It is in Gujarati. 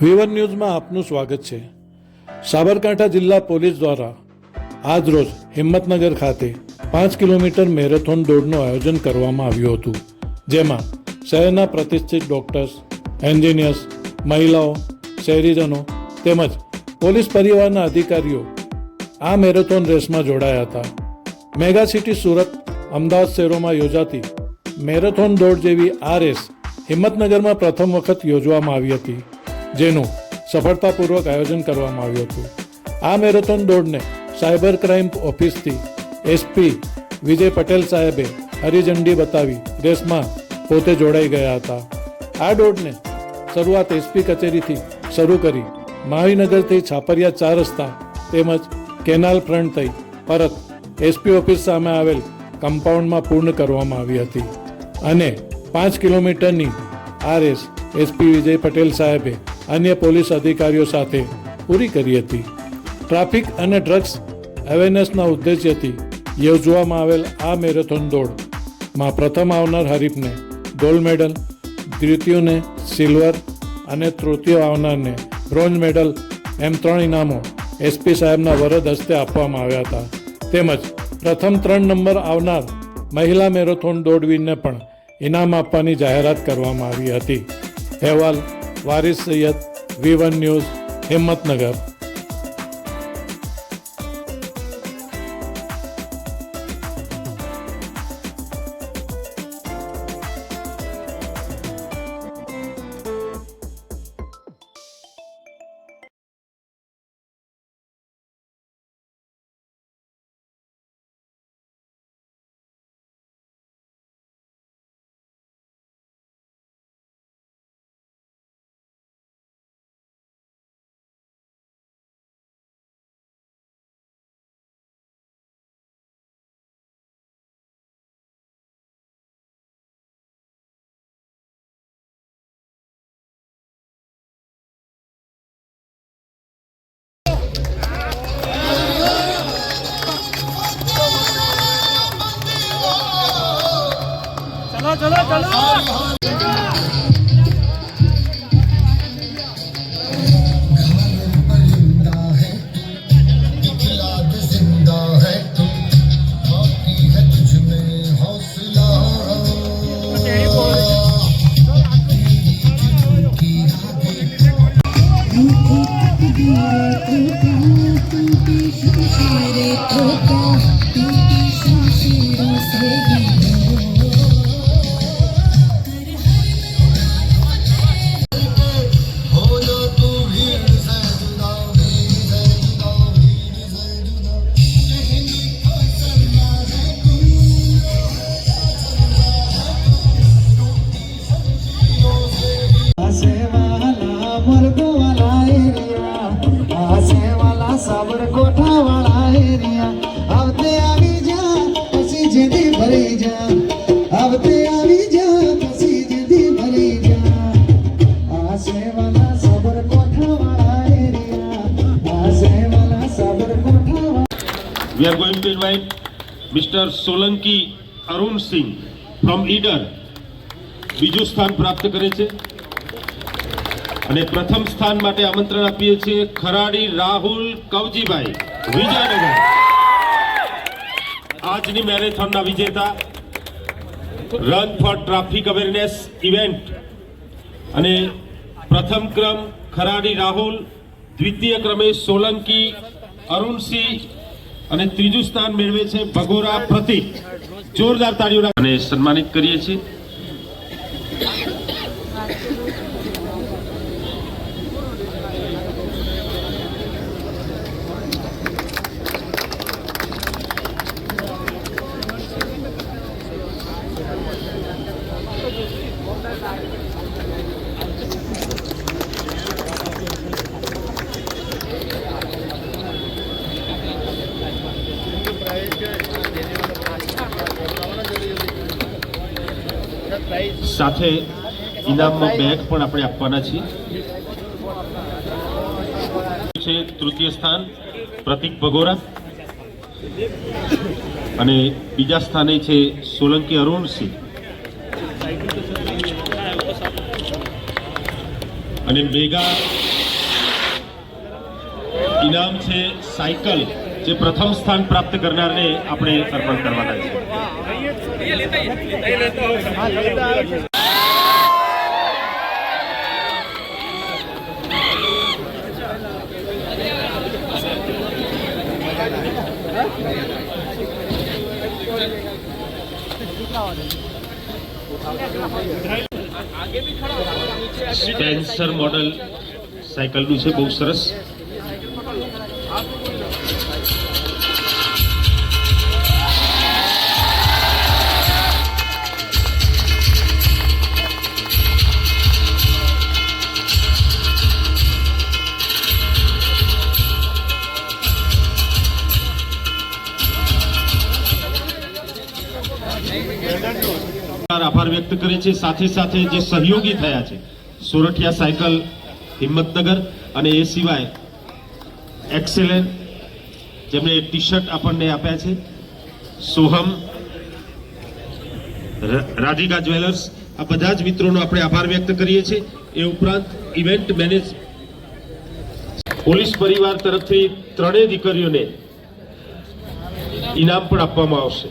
વિવન ન્યૂઝમાં આપનું સ્વાગત છે. સાબરકાંઠા જિલ્લા પોલીસ દ્વારા આજરોજ હિંમતનગર ખાતે પાંચ કિલોમીટર મેરેથોન દોડનું આયોજન કરવામાં આવ્યું હતું, જેમાં શહેરના પ્રતિષ્ઠિત ડોક્ટર્સ, એન્જિનિયર્સ, મહિલાઓ, શહેરીજનો તેમજ પોલીસ પરિવારના અધિકારીઓ આ મેરેથોન રેસમાં જોડાયા હતા. મેગા સિટી સુરત, અમદાવાદ શહેરોમાં યોજાતી મેરેથોન દોડ જેવી આ રેસ હિંમતનગરમાં પ્રથમ વખત યોજવામાં આવી હતી. જેનું સફળતાપૂર્વક આયોજન કરવામાં આવ્યું હતું. આ મેરેથોન દોડને સાયબર ક્રાઇમ ઓફિસથી એસપી વિજય પટેલ સાહેબે હરિઝંડી બતાવી રેસમાં પોતે જોડાઈ ગયા હતા. આ દોડને શરૂઆત એસપી કચેરીથી શરૂ કરી મહાવીનગરથી છાપરિયા ચાર રસ્તા તેમજ કેનાલ ફ્રન્ટ થઈ પરત એસપી ઓફિસ સામે આવેલ કમ્પાઉન્ડમાં પૂર્ણ કરવામાં આવી હતી. અને પાંચ કિલોમીટરની આ રેસ એસપી વિજય પટેલ સાહેબે અન્ય પોલીસ અધિકારીઓ સાથે પૂરી કરી હતી. ટ્રાફિક અને ડ્રગ્સ અવેરનેસના ઉદ્દેશ્યથી યોજવામાં આવેલ આ મેરેથોન દોડમાં પ્રથમ આવનાર હરીફને ગોલ્ડ મેડલ, દ્વિતીયને સિલ્વર અને તૃતીય આવનારને બ્રોન્ઝ મેડલ એમ ત્રણ ઇનામો એસપી સાહેબના વરદ હસ્તે આપવામાં આવ્યા હતા. તેમજ પ્રથમ ત્રણ નંબર આવનાર મહિલા મેરેથોન દોડવીને પણ ઇનામ આપવાની જાહેરાત કરવામાં આવી હતી. અહેવાલ Waris Sayed V one news Himmatnagar 好好好。Sabarkantha વાળા એરિયા આવતે આવી જા, પછી જેથી ભરી જા. આવતે આવી જા, પછી જેથી ભરી જા. આ સેવાના સાબરકોઠા વાળા એરિયા આ સેવાના સાબરકોઠા વાળા we are going to invite mister Solanki Arun Singh from Idar બીજું સ્થાન પ્રાપ્ત કરે છે. અને પ્રથમ સ્થાન માટે આમંત્રણ આપીએ છીએ ખરાડી રાહુલ કવજીભાઈ, વિજયનગર. આજની મેરેથોનના વિજેતા, run for traffic awareness event. અને પ્રથમ ક્રમ ખરાડી રાહુલ, દ્વિતીય ક્રમે સોલંકી, અરુણસિંહ અને ત્રીજું સ્થાન મેળવે છે ભગોરા પ્રતિક. જોરદાર તાળીઓ અને સન્માનિત કરીએ છીએ સાથે ઇનામમાં બેગ પણ આપણે આપવાના છીએ. છે તૃતીય સ્થાન પ્રતિક ભગોરા. અને બીજા સ્થાને છે સોલંકી અરુણસિંહ. અને મેગા ઇનામ છે સાયકલ. જે પ્રથમ સ્થાન પ્રાપ્ત કરનારને આપણે અર્પણ કરવાના છે ડેન્સર મોડલ સાયકલનું છે, બહુ સરસ. આભાર વ્યક્ત કરે છે. સાથે સાથે જે સહયોગી થયા છે, સોરઠિયા સાયકલ, હિંમતનગર અને એ સિવાય એક્સેલેન્ટ જેમણે ટી શર્ટ આપણને આપ્યા છે. સોહમ રાધિકા જ્વેલર્સ, આ બધા જ મિત્રોનો આપણે આભાર વ્યક્ત કરીએ છીએ. એ ઉપરાંત ઇવેન્ટ મેનેજ, પોલીસ પરિવાર તરફથી ત્રણેય દીકરીઓને ઇનામ પણ આપવામાં આવશે.